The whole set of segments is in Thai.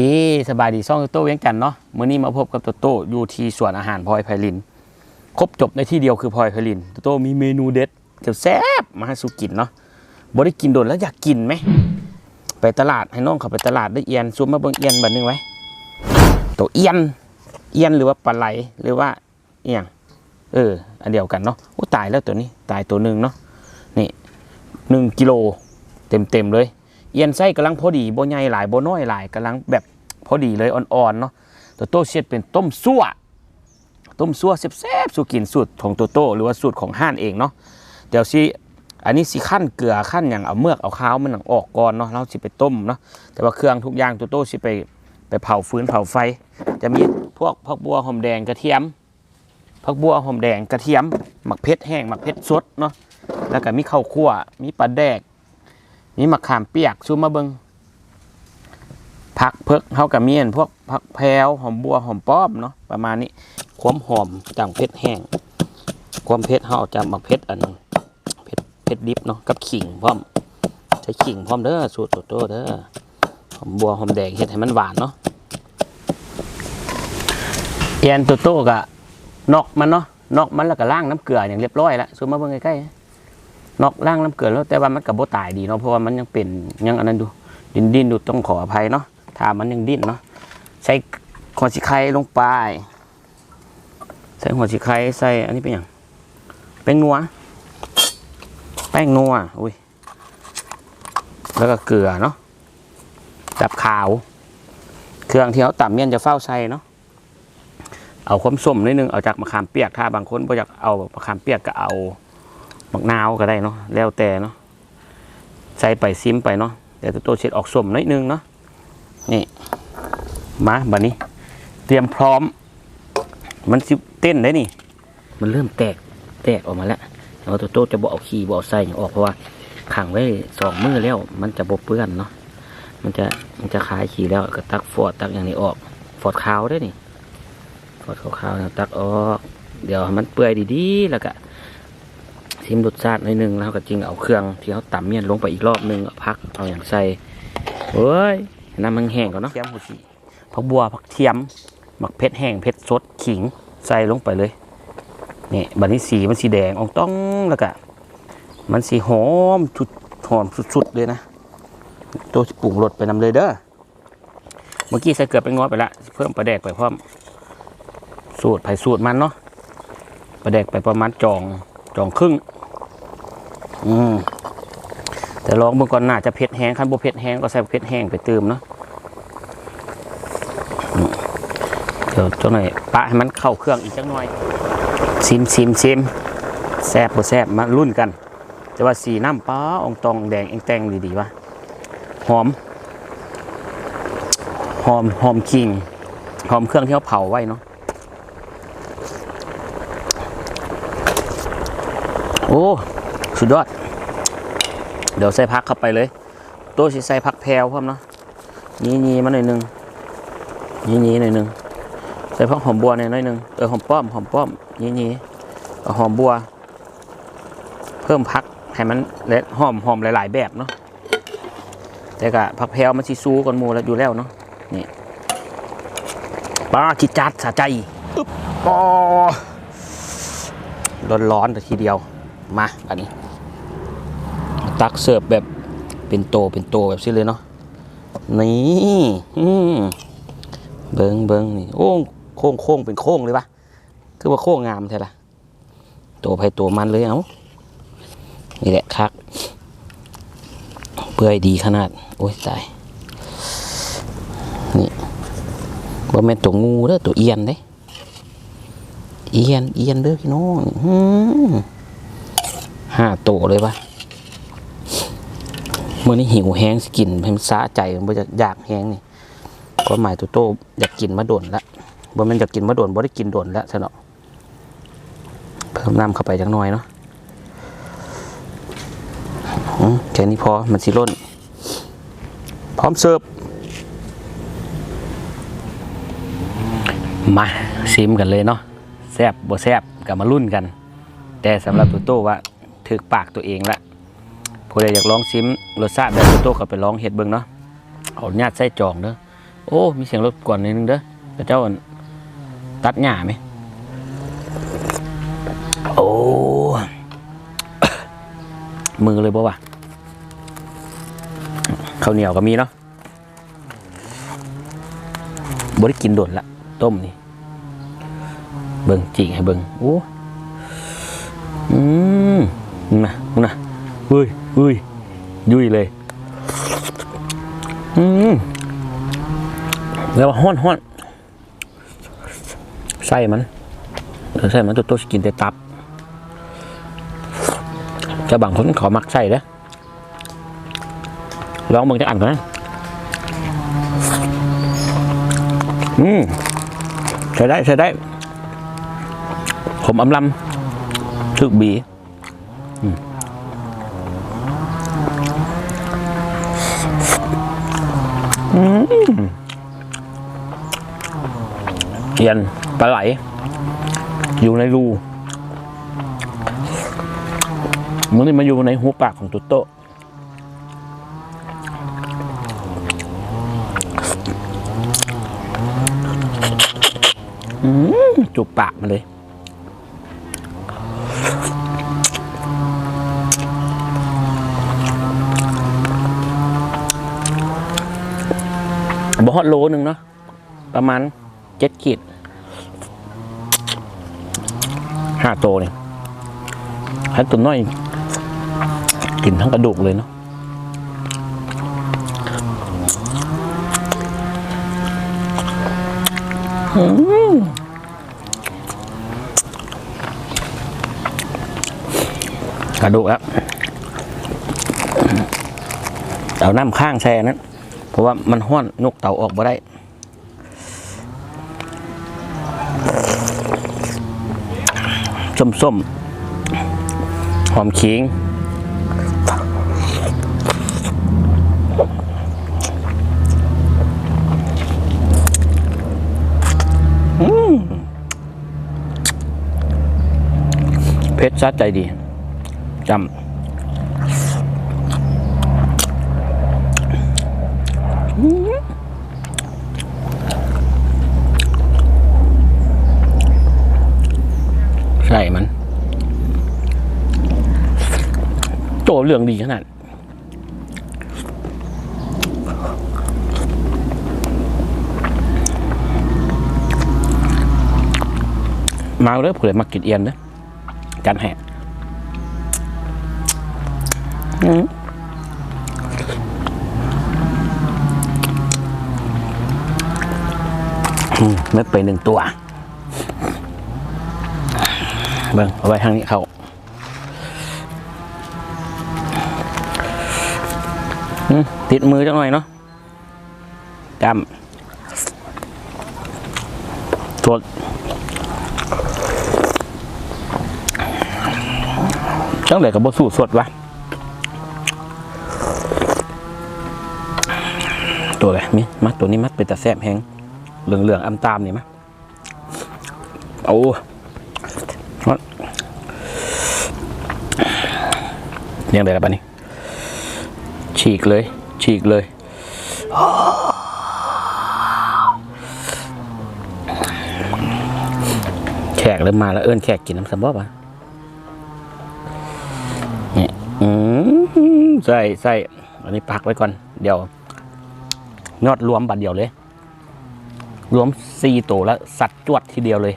ดีสบายดีซ่องโตโต้เวียงจันเนาะมื้อนี้มาพบกับโตโต้อยู่ที่สวนอาหารพลอยไพลิน ครบจบในที่เดียวคือพลอยไพลินโตโต้มีเมนูเด็ดเดี๋ยวแซ่บมาให้สุกินเนาะบ่ได้กินโดนแล้วอยากกินไหมไปตลาดให้น้องเขาไปตลาดได้เอียนซูมมาเบิ่งเอียนบัดนึงไว้ตัวเอียนเอียนหรือว่าปลาไหลหรือว่าเอียงเอออันเดียวกันเนาะโอ้ตายแล้วตัวนี้ตายตัวหนึ่งเนาะนี่หนึ่งกิโลเต็มเต็มเลย เอียนไส้กำลังพอดีบ่ใหญ่หลายบ่น้อยหลายกำลังแบบพอดีเลยอ่อนๆเนาะตัวโต้เช็ดเป็นต้มซั่วต้มซั่วแซ่บๆสู่กินสูตรของโตโต้หรือว่าสูตรของห้านเองเนาะเดี๋ยวสิอันนี้สิขั้นเกลือขั้นอย่างเอาเมือกเอาข้าวมันออกก่อนเนาะเราสิไปต้มเนาะแต่ว่าเครื่องทุกอย่างโตโต้สิไปไปเผาฟืนเผาไฟ จะมีพวกผักบัวหอมแดงกระเทียมผักบัวหอมแดงกระเทียมหมักเพชรแห้งหมักเพชรสดเนาะแล้วก็มีข้าวคั่วมีปลาแดก มีมะขามเปียกซูมมาเบิงผักเพิกเฮากับเมียนพวกผักแพรวหอมบัวหอมป้อมเนาะประมาณนี้ความหอมจากเพชรแห้ง ความเผ็ดเฮาเอาจากมะเผ็ดอันนึงเผ็ดเผ็ดดิบเนาะกับขิงพร้อมใช้ขิงพร้อมเด้อสูตรโตโตเด้อหอมบัวหอมแดงเฮ็ดให้มันหวานเนาะเอียนโตโตกะนอกมันเนาะนอกมันแล้วก็ล้างน้ำเกลืออย่างเรียบร้อยแล้วซูมมาเบิ่งใกล้ๆ นอกล่างน้ำเกลือแล้วแต่ว่ามันกับโบตายดีเนาะเพราะว่ามันยังเป็นยังอันนั้นดูดินดินดูต้องขออภัยเนาะถ้ามันยังดิ้นเนาะใส่หัวสีไข่ลงไปใส่หัวสีไข่ใส่อันนี้เป็นอย่างแป้งนัวแป้งนัวอุ้ยแล้วก็เกลือเนาะดับขาว เครื่องที่เขาต่ำเมียนจะเฝ้าใส่เนาะเอาความส้มนิดนึงเอาจากมะขามเปียกถ้าบางคนบ่อยากเอามะขามเปียกก็เอา มักนาวก็ได้เนาะแล้วแต่เนาะใส่ไปซิมไปเนาะเดี๋ยวตัวเช็ดออกส้มนิดนึงเนาะนี่มาบัดนี้ เตรียมพร้อม มันสิเต้นได้นี่ มันเริ่มแตกแตกออกมาแล้วแล้วตัวโตจะบเอาขี้บอาใส่ออกเพราะว่าขังไว้สองมือแล้ว มันจะบเปื้อนเนาะมันจะมันจะคลายขี้แล้วก็ตักฟอดตักอย่างนี้ออกฟอดขาวได้นี่ฟอดขาวๆตักออก เดี๋ยวมันเปื่อยดีๆ แล้วก็ มรสชาติหน่อยหนึงแล้วก็จริงเอาเครื่องที่เขาตำเมียนลงไปอีกรอบหนึงเอาพักเอาอย่างใส่เฮ้ยน้ำมันแห้งก่อนเนาะเทียมหัวชีผักบัวผักเทียมหมักเพชรแห้งเพชรสดขิงใส่ลงไปเลยนี่บัดนี้สีมันสีแดงอองต้องแล้วก็มันสีหอมชุดหอมสุดๆเลยนะตัวสิปรุงรสไปนำเลยเด้อเมื่อกี้ใส่เกลือไปงอไปละเพิ่มปลาแดกไปพร้อม สูตรไผ่สูตรมันเนาะปลาแดกไปประมาณจองจองครึ่ง อืมแต่ลองเมื่อก่อนน่าจะเผ็ดแห้งคันบ่เผ็ดแห้งก็ใส่เผ็ดแห้งไปเติมเนาะเดี๋ยวจังหน่อยปะให้มันเข้าเครื่องอีกจังหน่อยซิมซิมซิมแซบบ่แซบมารุ่นกัน แต่ว่าสีน้ำป้าองตองแดงเองแตงดีๆวะหอม หอมหอมขิงหอมเครื่องที่เขาเผาไว้เนาะโอ้ สุดยอด เดี๋ยวใส่พักเข้าไปเลยตัวสิใส่พักแพรวพร้อมเนาะนี่นี่มาหน่อยหนึงนี่นี่หน่อยหนึงใส่พักหอมบัวหน่อยหน่อยหนึงเออหอมป้อมหอมป้อมนี่นี่เอาหอมบัว เพิ่มพักให้มันและหอมหอมหลาย ๆ แบบเนาะแต่กะพักแพรวมันสิซูก่อนหมูแล้วอยู่แล้วเนาะนี่ป้าจิจัดสะใจอึ๊บปอร้อนๆแต่ทีเดียวมาอันนี้ ตักเสิร์ฟแบบเป็นโตเป็นโตแบบนี้เลยเนาะนี่เบิงเบิงนี่โอ้โค้งโค้งเป็นโค้งเลยปะคือว่าโค้งงามใช่ละโตไผ่โตมันเลยเอานี่แหละคักเปื่อยดีขนาด โอ้ยตายนี่ว่าแม่นตัวงูเด้อตัวเอียนเด้เอียนเอียนเด้อพี่น้องห้าโตเลยปะ มื่อนี้หิวแห้งสกินให้มันสะใจมันจะอยากแห้งนี่ก็หมายตัวโตอยากกินมะดนละบ่มันอยากกินมะโดนบ่ได้กินดนแล้วซะเนาะเพิ่มน้ำเข้าไปจักหน่อยเนาะอืมแค่นี้พอมันสิล้น พร้อมเสิร์ฟมาซิมกันเลยเนาะแซบบ่แซบกับมารุ่นกัน แต่สำหรับตัวโต้ว่าถึกปากตัวเองละ ผู้ใดอยากลองชิมรสชาติแบบตัวโต้ก็ไปลองเฮ็ดเบิ่งเนาะเอาญาตใส่จองเด้อโอ้ มีเสียงรถก่อนนิดนึงเด้อแต่เจ้าอ้นตัดหญ้าไหมโอ้มือเลยบ่วะข้าวเหนียวก็มีเนาะบ่ได้กินโดดละ ต้มนี่เบิ่งจิกให้เบิ่งโอ้อืมนะนะเฮ้ย เฮ้ย ยุ่ยเลยอืมแล้วว่าห้อนห้อนไส้มันเออไส้มันตัวโตสกินแต่ตับจะบางคนเขามักไส้เด้อลองมึงจะอ่านก่อนนะอืมใช้ได้ใช้ได้ ผมอำลำถึกบี อืมอืม เอียนปลาไหล อยู่ในรูมันนี่มาอยู่ในหูปากของตุ๊โตะจุกปากมันเลย บ่ฮอดโลหนึ่งเนาะประมาณเจ็ดขีดห้าโตเนี่ยถ้าตัวน้อยกินทั้งกระดูกเลยเนาะกระดูกแล้วเอาน้ำข้างแช่นั้น เพราะว่ามันห้อนยกเตาออกมาได้ส้มส้มๆหอมขิงเพชรซัดใจดีจำ ใช่มัน โต เรื่องดีขนาดมาเลยเผื่อมากินเอียนเด้อจันแหกไม่ไปหนึ่งตัว เบิ่งเอาไว้ทางนี้เขา ติดมือจังหน่อยเนาะจำสดจังเลยกับบสูตรสดวะตัวอะไรมีมัดตัวนี้มัดเป็นตะแซบแหงเหลืองเหลืองๆอำตามนี่มะโอ้ยังไงล่ะปะนี่ฉีกเลย ฉีกเลย แขกเริ่มมาแล้วเอิ้นแขกกินน้ำสมบอบอะนี่อืมใส่ใส่อันนี้พักไว้ก่อน เดี๋ยว ยอดรวมบัตรเดียวเลย รวมสี่ตัวแล้ว สัตว์จวดทีเดียวเลย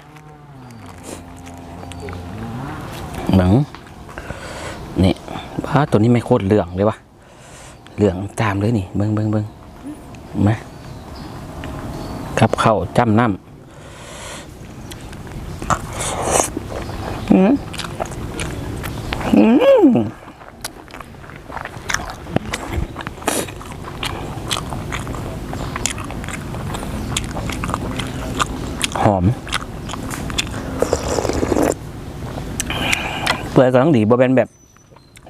หนังนี่พาตัวนี้ไม่โคตรเหลืองเลยวะ เหลืองตามเลยนี่เบิ้งเบิ้งเบิ้งมากับเข้าจ้ำน้ำอืมอืมหอม เปื่อยกำลังดีบ่เป็นแบบ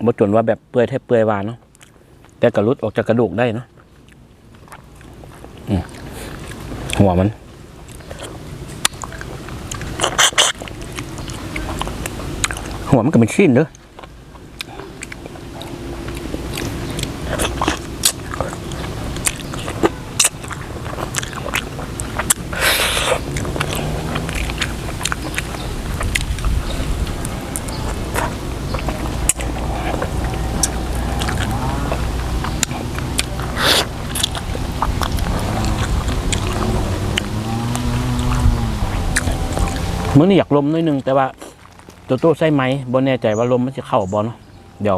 บ่จนว่าแบบเปื่อยแทบเปื่อยหวานเนาะ แต่กระลุดออกจากกระดูกได้เนาะหัวมัน หัวมันก็เป็นชิ้นเด้อ มื่อนี้อยากลมหนิดนึง แต่ว่าโตโต้ไส้ไม้บ่แน่ใจว่าลมมันจะเข้าบ่เนาะเดี๋ยว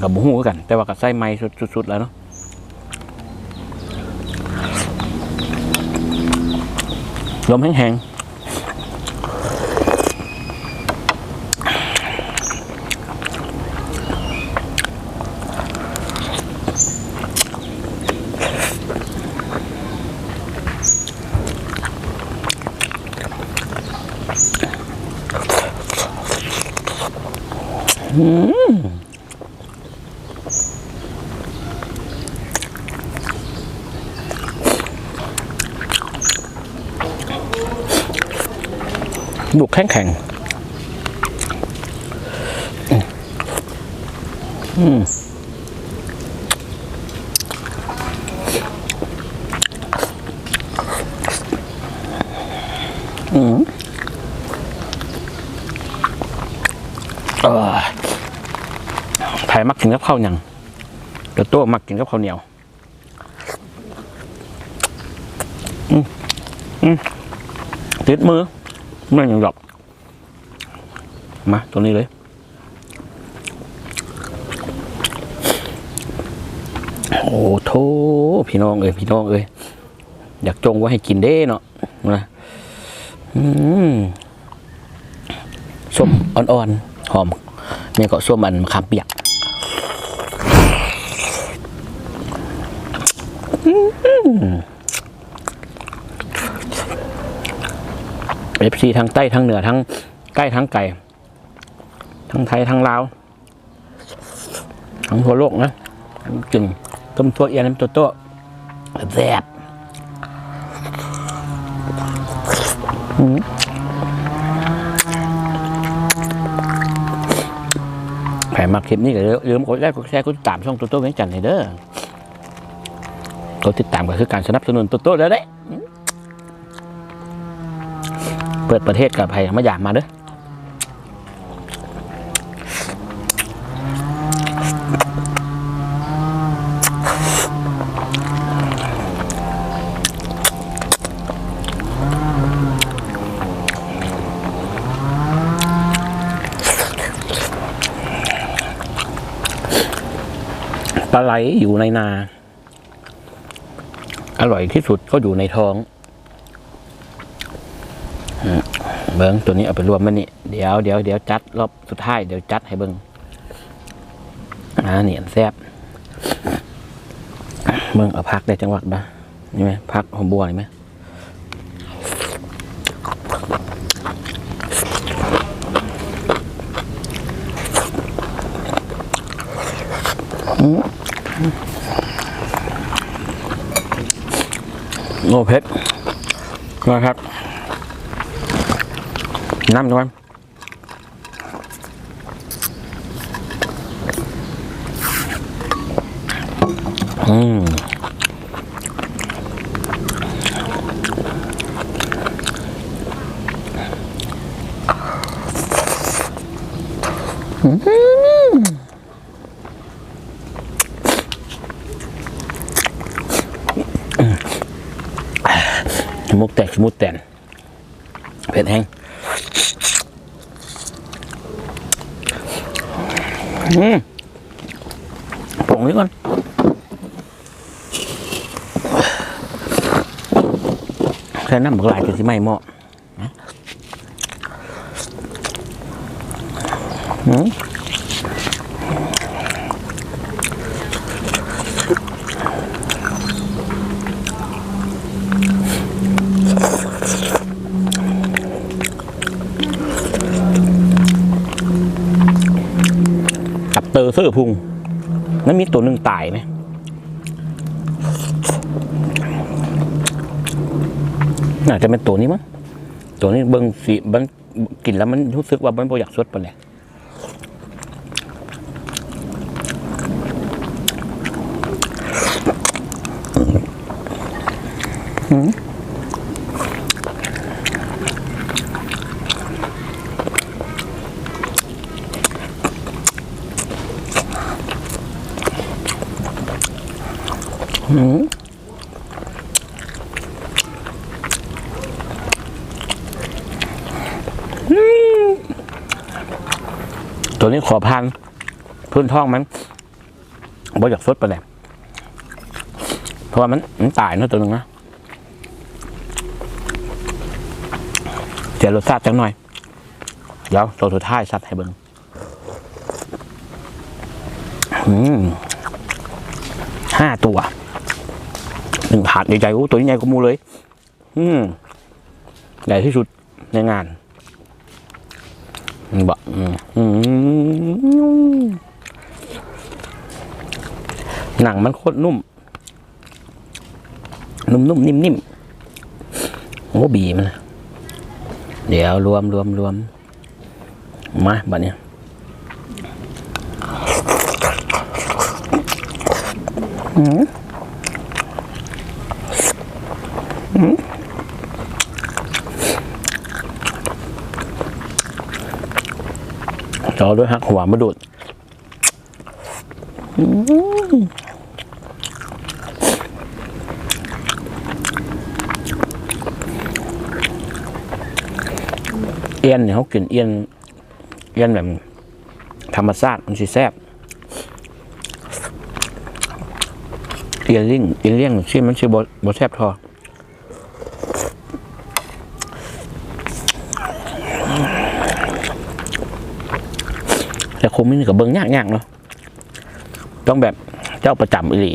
กับบ่ฮู้คือกัน แต่ว่ากับไส้ไม้สุดๆแล้วเนาะลมแห้งๆ ลูกแข็งๆอืมอืมเออไผ่มั กับข้าวหยังเดี๋ยวมักกินกับข้าวเหนียวอืมติดมือไม่ยังหรอกมาตัวนี้เลยโอ้โถพี่น้องเอ้ยพี่น้องเอ้ยอยากจงไว้ให้กินเด้เนาะนะส้มอ่อนๆหอมเนี่ยก็ส้มอันมะขามเปียก เอฟซีทั้งใต้ทั้งเหนือทั้งใกล้ทั้งไก่ ทั้งไทยทั้งลาว ทั้งทั่วโลกนะกินต้มทั่วเอียนน้ำตัวโตแซ่บอืมใครมาคลิปนี้ก็ลืมกดไลค์กดแชร์กดติดตามช่องตัวโต้เวียงจันทร์ให้เด้อ กดติดตามก็คือการสนับสนุนตัวโตแล้วเด้ เปิดประเทศกับใครมาอยากมาเด้อปลาไหลอยู่ในนา ร่อยที่สุดก็อยู่ในท้องเบิ้งตัวนี้เอาไปรวมมันนี่เดี๋ยวเดี๋ยวเดี๋ยวจัดรอบสุดท้ายเดี๋ยวจัดให้เบิ้งอ่าเนี่ยแซ่บเบิ้งเอาพักได้จังหวัดบ้านี่ไหมพักหอมบัวนี่ไหม โอ้เพชรนะครับ น้ำด้วยอืม มุกแตกสมุกแตนเผ็ดแห้งอืมผงนี้ก่อนใส่น้ำบักลายจะสิไม่เหมาะนะอืมกับ เตอร์เซอร์พุงนั่นมีตัวหนึ่งตายไหมน่าจะเป็นตัวนี้มั้งตัวนี้เบิ้งสีมันกินแล้วมันรู้สึกว่ามันบ่อยากสดไปเลยอืม ตัวนี้ขอพันพื้นท้องมันบ่อยากสดไปเลยเพราะว่ามันมันตายเนาะตัวนึงนะเสียรสชาติจังหน่อย เดี๋ยวตัวสุดท้ายสัตว์ให้เบิ้งห้าตัว หนึ่งถาดใหญ่ๆโอ้ตัวนี้ใหญ่กว่ามูเลย อืมใหญ่ที่สุดในงานบะอืมหนังมันโคตรนุ่ม นุ่มๆนิ่มๆโอ้บีมันเดี๋ยวรวมรวมรวมมาบัดเนี้ยอืม จอด้วยฮักหัวมาดูดเอียนเนี่ยเขากินเอียนเอียนแบบธรรมชาติมันสิแซ่บเอียนลิ่งเอียนเลี่ยงชื่อมันชื่อบบ่แซ่บทอ คงไม่กับเบิ้งยากๆเนาะต้องแบบเจ้าประจำอีหลี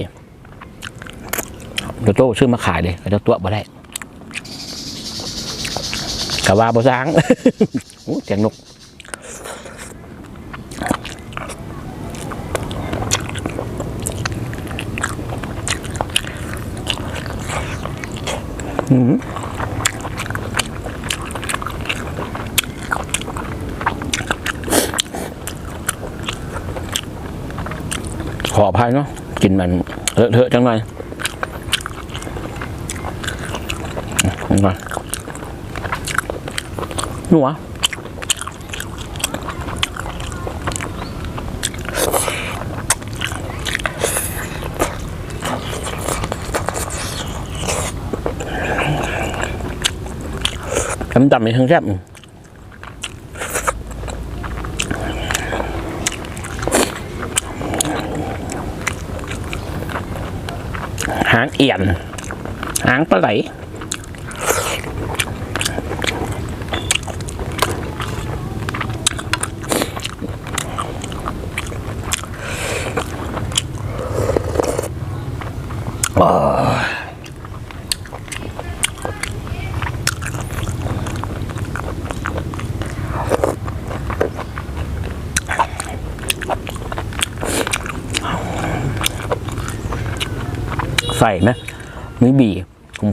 เดี๋ยวโตซื้อมาขายเลยเจ้าตัวบ่ได้กะว่าบ่สร้างโอ้เสียงนกขออภัยเนาะกินมัน เลอะเทอะจังเลยนี่ก่อนหนัวคำต่ำในทั้งแซ่บ หางเอียน หางปลาไหล ใส่ไหมมีบี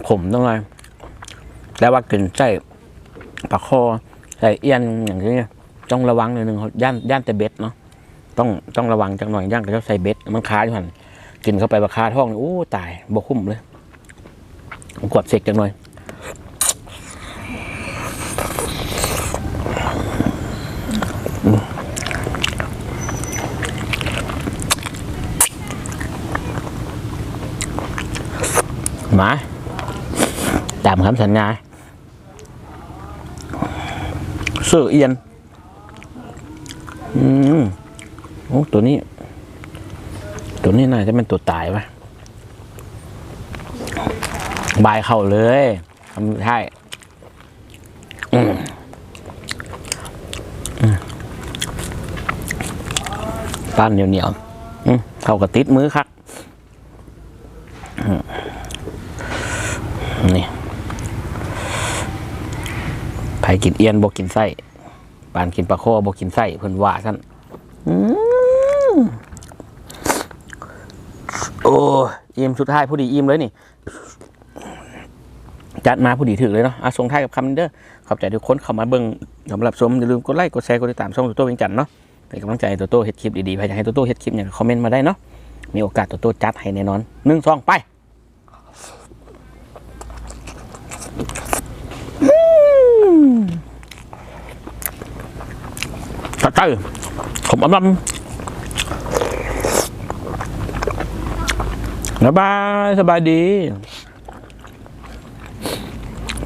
ขมๆต้องเลยแล้วว่ากินใส่ปลาคอใส่เอียนอย่างนี้ต้องระวังหน่อยหนึ่งเขาย่านย่านแต่เบ็ดเนาะต้องต้องระวังจังหน่อยย่างแต่เขาใส่เบ็ดมันคาอยู่หันกินเข้าไปราคาท้องนี่โอ้ตายบกคุ้มเลยผมกดเสกจังหน่อย มา ตามคำสัญญาเสื่อเอียน อืมโอ้ตัวนี้ ตัวนี้น่าจะเป็นตัวตายวะบายเข้าเลยทำใช่อืมต้านเหนียวๆเข้ากระติดมือคัก นี่ไผกินเอียนบกกินไส้ปานกินปลาโคบอกกินไส้เพิ่นว่าท่านอืมโอ้อิ่มสุดท้ายผู้ดีอิ่มเลยนี่ จัดมาผู้ดีถึกเลยเนาะอะส่งท้ายกับคำนี้เด้อขอบใจทุกคนเข้ามาเบิ่งสำหรับชมอย่าลืมกดไลค์กดแชร์กดติดตามช่องตัวโต้เวียงจันทน์เนาะเป็นกำลังใจตัวโต้เฮ็ดคลิปดีๆใครอยากให้ตัวโต้เฮ็ดคลิปอย่างคอมเมนต์มาได้เนาะมีโอกาสตัวโต้จัดให้แน่นอนหนึ่งสองไป ตัดใจผมอำลำบ๊ายบายสบายดี